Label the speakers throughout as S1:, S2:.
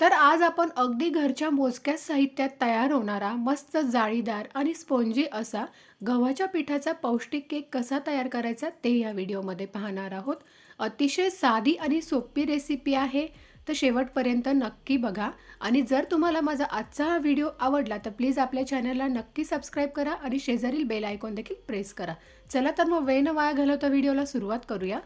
S1: तर आज आपण अगदी घरच्या मोजक्याच साहित्यात तयार होणारा मस्त जाळीदार आणि स्पोंजी असा गव्हाच्या पिठाचा पौष्टिक केक कसा तयार करायचा ते या व्हिडिओमध्ये पाहणार आहोत. अतिशय साधी आणि सोपी रेसिपी आहे. तर शेवटपर्यंत नक्की बघा. आणि जर तुम्हाला माझा आजचा हा व्हिडिओ आवडला तर प्लीज आपल्या चॅनलला नक्की सबस्क्राईब करा आणि शेजारील बेल आयकॉन देखील प्रेस करा. चला तर मग वेळ न वाया घालवता व्हिडिओला सुरुवात करूया.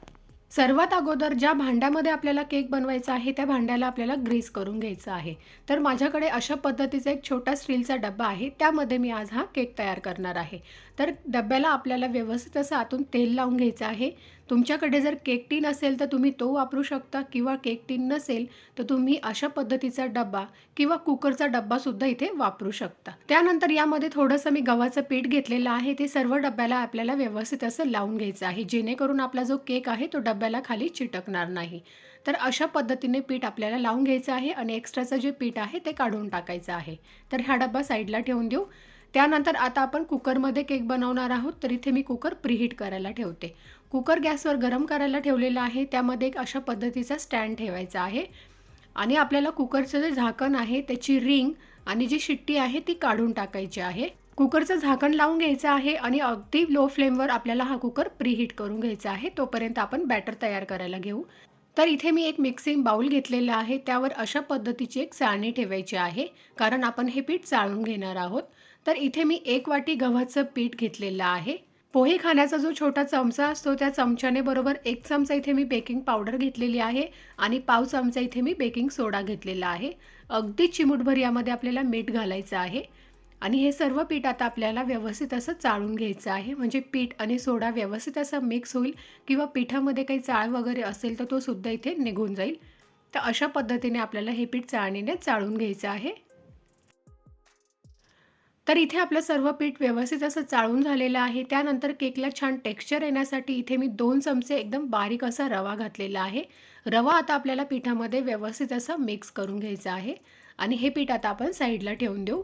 S1: सर्वात अगोदर ज्या भांड्यामध्ये आपल्याला केक बनवायचा आहे त्या भांड्याला आपल्याला ग्रीस करून घ्यायचं आहे. तर माझ्याकडे अशा पद्धतीचा एक छोटा स्टीलचा डब्बा आहे त्यामध्ये मी आज हा केक तयार करणार आहे. तर डब्याला आपल्याला व्यवस्थित असं आतून तेल लावून घ्यायचं आहे. तुमच्याकडे जर केक टीन असेल तर तुम्ही तो वापरू शकता किंवा केक टीन नसेल तर तुम्ही अशा पद्धतीचा डब्बा किंवा कुकरचा डब्बासुद्धा इथे वापरू शकता. त्यानंतर यामध्ये थोडंसं मी गव्हाचं पीठ घेतलेलं आहे. ते सर्व डब्याला आपल्याला व्यवस्थित असं लावून घ्यायचं आहे. जेणेकरून आपला जो केक आहे तो डब्याला खाली चिटकणार नाही. तर अशा पद्धतीने पीठ आपल्याला लावून घ्यायचं आहे आणि एक्स्ट्राचं जे पीठ आहे ते काढून टाकायचं आहे. तर हा डब्बा साईडला ठेवून देऊ. त्यानंतर आता आपण कुकरमध्ये केक बनवणार आहोत. तर इथे मी कुकर प्रीहीट करायला ठेवते. कुकर गॅसवर गरम करायला ठेवलेलं आहे. त्यामध्ये एक अशा पद्धतीचा स्टँड ठेवायचा आहे. आणि आपल्याला कुकरचं जे झाकण आहे त्याची रिंग आणि जी शिट्टी आहे ती काढून टाकायची आहे. कुकरचं झाकण लावून घ्यायचं आहे आणि अगदी लो फ्लेमवर आपल्याला हा कुकर प्रीहीट करून घ्यायचा आहे. तोपर्यंत आपण बॅटर तयार करायला घेऊ. तर इथे मी एक मिक्सिंग बाउल घेतलेला आहे. त्यावर अशा पद्धतीची एक चाळणी ठेवायची आहे. कारण आपण हे पीठ चाळून घेणार आहोत. तर इथे मी एक वाटी गव्हाचं पीठ घेतलेलं आहे. पोहे खाण्याचा जो छोटा चमचा असतो त्या चमच्याने बरोबर एक चमचा इथे मी बेकिंग पावडर घेतलेली आहे आणि पाव चमचा इथे मी बेकिंग सोडा घेतलेला आहे. अगदी चिमूटभर यामध्ये आपल्याला मीठ घालायचं आहे आणि हे सर्व पीठ आता आपल्याला व्यवस्थित असं चाळून घ्यायचं आहे. म्हणजे पीठ आणि सोडा व्यवस्थित असं मिक्स होईल किंवा पिठामध्ये काही चाळ वगैरे असेल तर तो सुद्धा इथे निघून जाईल. तर अशा पद्धतीने आपल्याला हे पीठ चाळणीने चाळून घ्यायचं आहे. तर इथे आपलं सर्व पीठ व्यवस्थित असं चाळून झालेलं आहे. त्यानंतर केकला छान टेक्स्चर येण्यासाठी इथे मी दोन चमचे एकदम बारीक असा रवा घातलेला आहे. रवा आता आपल्याला पिठामध्ये व्यवस्थित असं मिक्स करून घ्यायचा आहे. आणि हे पीठ आता आपण साईडला ठेवून देऊ.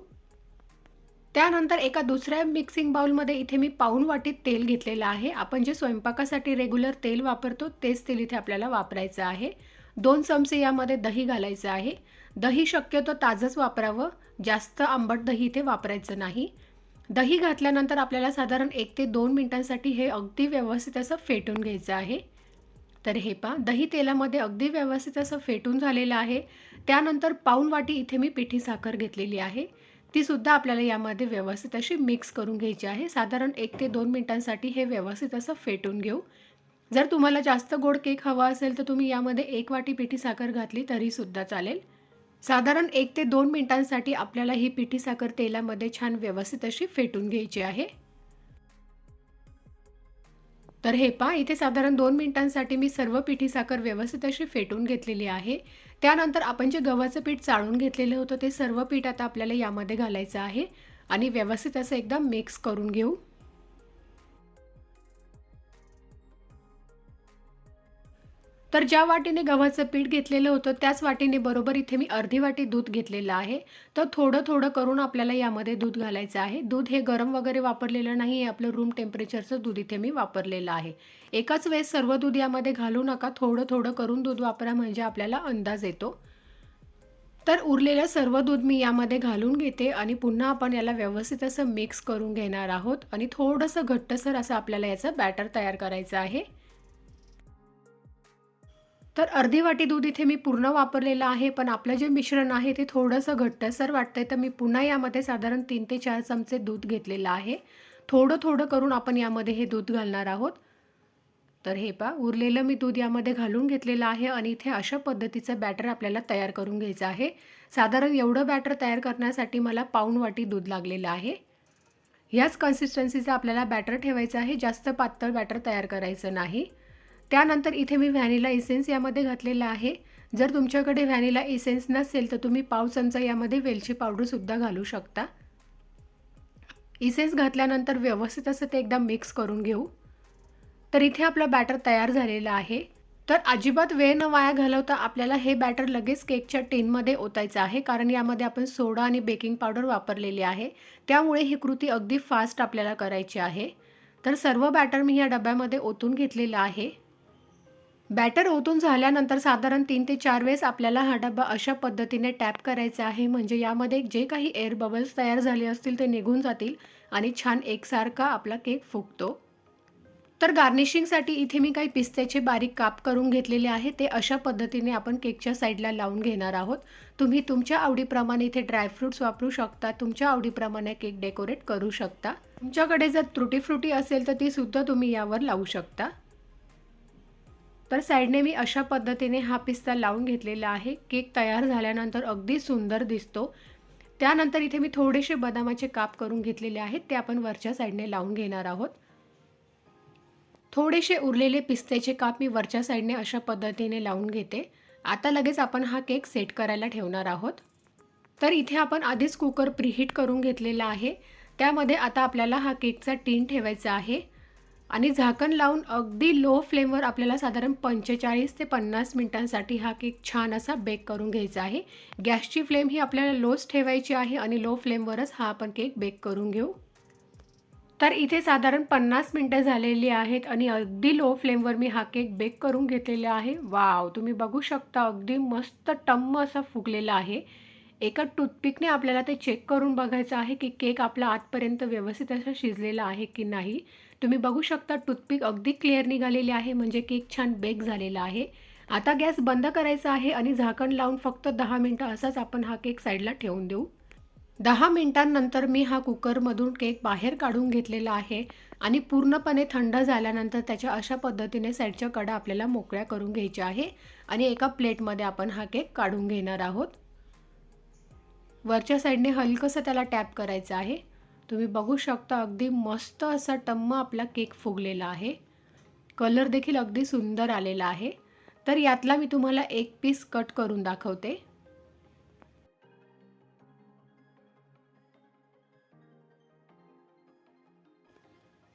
S1: त्यानंतर एका दुसऱ्या मिक्सिंग बाउलमध्ये इथे मी पाऊण वाटीत तेल घेतलेलं आहे. आपण जे स्वयंपाकासाठी रेग्युलर तेल वापरतो तेच तेल इथे आपल्याला वापरायचं आहे. दोन चमचे यामध्ये दही घालायचं आहे. दही शक्यतो ताजंच वापरावं. जास्त आंबट दही इथे वापरायचं नाही. दही घातल्यानंतर आपल्याला साधारण एक ते दोन मिनटांसाठी हे अगदी व्यवस्थित असं फेटून घ्यायचं आहे. तर हे पा दही तेलामध्ये अगदी व्यवस्थित असं फेटून झालेलं आहे. त्यानंतर पाऊन वाटी इथे मी पिठी साखर घेतलेली आहे. तीसुद्धा आपल्याला यामध्ये व्यवस्थित अशी मिक्स करून घ्यायची आहे. साधारण एक ते दोन मिनटांसाठी हे व्यवस्थित असं फेटून घेऊ. जर तुम्हाला जास्त गोड केक हवा असेल तर तुम्ही यामध्ये एक वाटी पिठी साखर घातली तरीसुद्धा चालेल. साधारण एक ते दोन मिनिटांसाठी आपल्याला ही पिठी साखर तेलामध्ये छान व्यवस्थित अशी फेटून घ्यायची आहे. तर हे पा इथे साधारण दोन मिनिटांसाठी मी सर्व पिठी साखर व्यवस्थित अशी फेटून घेतलेली आहे. त्यानंतर आपण जे गव्हाचं पीठ चाळून घेतलेलं होतं ते सर्व पीठ आता आपल्याला यामध्ये घालायचं आहे आणि व्यवस्थित असं एकदम मिक्स करून घेऊ. तर ज्या वाटीने गव्हाचं पीठ घेतलेलं होतं त्याच वाटीने बरोबर इथे मी अर्धी वाटी दूध घेतलेलं आहे. तर थोडं थोडं करून आपल्याला यामध्ये दूध घालायचं आहे. दूध हे गरम वगैरे वापरलेलं नाही आहे आपलं रूम टेम्परेचरचं दूध इथे मी वापरलेलं आहे. एकाच वेळेस सर्व दूध यामध्ये घालू नका. थोडं थोडं करून दूध वापरा म्हणजे आपल्याला अंदाज येतो. तर उरलेलं सर्व दूध मी यामध्ये घालून घेते आणि पुन्हा आपण याला व्यवस्थित असं मिक्स करून घेणार आहोत. आणि थोडंसं घट्टसर असं आपल्याला याचं बॅटर तयार करायचं आहे. तर अर्धी वाटी दूध इथे मी पूर्ण वापरलेलं आहे पण आपलं जे मिश्रण आहे ते थोडंसं घट्टसर वाटतंय. तर मी पुन्हा यामध्ये साधारण तीन ते चार चमचे दूध घेतलेलं आहे. थोडं थोडं करून आपण यामध्ये हे दूध घालणार आहोत. तर हे पा उरलेलं मी दूध यामध्ये घालून घेतलेलं आहे आणि इथे अशा पद्धतीचं बॅटर आपल्याला तयार करून घ्यायचं आहे. साधारण एवढं बॅटर तयार करण्यासाठी मला पाऊण वाटी दूध लागलेलं आहे. ह्याच कन्सिस्टन्सीचं आपल्याला बॅटर ठेवायचं आहे. जास्त पातळ बॅटर तयार करायचं नाही. त्यानंतर इथे मी व्हॅनिला इसेन्स यामध्ये घातलेला आहे. जर तुमच्याकडे व्हॅनिला इसेन्स नसेल तर तुम्ही पाव चमचा यामध्ये वेलची पावडरसुद्धा घालू शकता. इसेन्स घातल्यानंतर व्यवस्थित असं ते एकदा मिक्स करून घेऊ. तर इथे आपलं बॅटर तयार झालेलं आहे. तर अजिबात वेळ न वाया घालवता आपल्याला हे बॅटर लगेच केकच्या टीनमध्ये ओतायचं आहे कारण यामध्ये आपण सोडा आणि बेकिंग पावडर वापरलेली आहे. त्यामुळे ही कृती अगदी फास्ट आपल्याला करायची आहे. तर सर्व बॅटर मी या डब्यामध्ये ओतून घेतलेलं आहे. बॅटर ओतून झाल्यानंतर साधारण तीन ते चार वेळेस आपल्याला हा डबा अशा पद्धतीने टॅप करायचा आहे. म्हणजे यामध्ये जे काही एअर बबल्स तयार झाले असतील ते निघून जातील आणि छान एकसारखा आपला केक फुगतो. तर गार्निशिंगसाठी इथे मी काही पिस्त्याचे बारीक काप करून घेतलेले आहे. ते अशा पद्धतीने आपण केकच्या साईडला लावून घेणार आहोत. तुम्ही तुमच्या आवडीप्रमाणे इथे ड्रायफ्रूट्स वापरू शकता. तुमच्या आवडीप्रमाणे केक डेकोरेट करू शकता. तुमच्याकडे जर त्रुटी फ्रुटी असेल तर ती सुद्धा तुम्ही यावर लावू शकता. तर साईडने मी अशा पद्धतीने हा पिस्ता लावून घेतलेला आहे. केक तयार झाल्यानंतर अगदी सुंदर दिसतो. त्यानंतर इथे मी थोडेसे बदामाचे काप करून घेतलेले आहेत. ते आपण वरच्या साईडने लावून घेणार आहोत. थोडेसे उरलेले पिस्त्याचे काप मी वरच्या साईडने अशा पद्धतीने लावून घेते. आता लगेच आपण हा केक सेट करायला ठेवणार आहोत. तर इथे आपण आधीच कुकर प्रीहीट करून घेतलेला आहे. त्यामध्ये आता आपल्याला हा केकचा टीन ठेवायचा आहे. आणि झाकण लावून अगदी लो फ्लेमवर आपल्याला साधारण पंचेचाळीस ते पन्नास मिनटांसाठी हा केक छान असा बेक करून घ्यायचा आहे. गॅसची फ्लेम ही आपल्याला लोच ठेवायची आहे आणि लो फ्लेमवरच हा आपण केक बेक करून घेऊ. तर इथे साधारण पन्नास मिनटं झालेली आहेत आणि अगदी लो फ्लेमवर मी हा केक बेक करून घेतलेला आहे. वाव तुम्ही बघू शकता अगदी मस्त टम्म असा फुगलेला आहे. एका टूथपिकने आपल्याला ते चेक करून बघायचं आहे की केक आपला आतपर्यंत व्यवस्थित असा शिजलेला आहे की नाही. तुम्ही बघू शकता टूथपिक अगदी क्लिअर निघालेली आहे म्हणजे केक छान बेक झालेला आहे. आता गॅस बंद करायचा आहे आणि झाकण लावून फक्त दहा मिनटं असाच आपण हा केक साईडला ठेवून देऊ. दहा मिनटांनंतर मी हा कुकरमधून केक बाहेर काढून घेतलेला आहे आणि पूर्णपणे थंड झाल्यानंतर त्याच्या अशा पद्धतीने साईडच्या कडा आपल्याला मोकळ्या करून घ्यायच्या आहे आणि एका प्लेटमध्ये आपण हा केक काढून घेणार आहोत. वरच्या साईडने हलकंसं त्याला टॅप करायचं आहे. तुम्ही बघू शकता अगदी मस्त असा टम्म आपला केक फुगलेला आहे. कलर देखील अगदी सुंदर आलेला आहे. तर यातला मी तुम्हाला एक पीस कट करून दाखवते.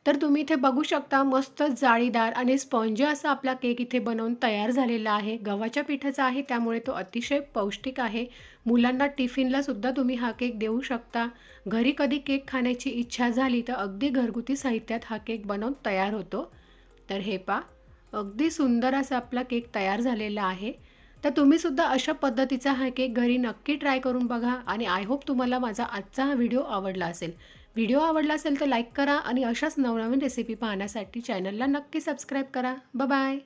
S1: तर तुम्ही इथे बघू शकता मस्त जाळीदार आणि स्पॉन्जी असा आपला केक इथे बनवून तयार झालेला आहे. गव्हाच्या पिठाचा आहे त्यामुळे तो अतिशय पौष्टिक आहे. मुलांना टिफिनला सुद्धा तुम्ही हा केक देऊ शकता. घरी कधी केक खाण्याची इच्छा झाली तर अगदी घरगुती साहित्यात हा केक बनवून तयार होतो. तर हे पा अगदी सुंदर असा आपला केक तयार झालेला आहे. तर तुम्हीसुद्धा अशा पद्धतीचा हा केक घरी नक्की ट्राय करून बघा आणि आय होप तुम्हाला माझा आजचा हा व्हिडिओ आवडला असेल. व्हिडिओ आवडला असेल तर लाईक करा आणि अशाच नवनवीन रेसिपी पाहण्यासाठी चॅनलला नक्की सबस्क्राईब करा. बाय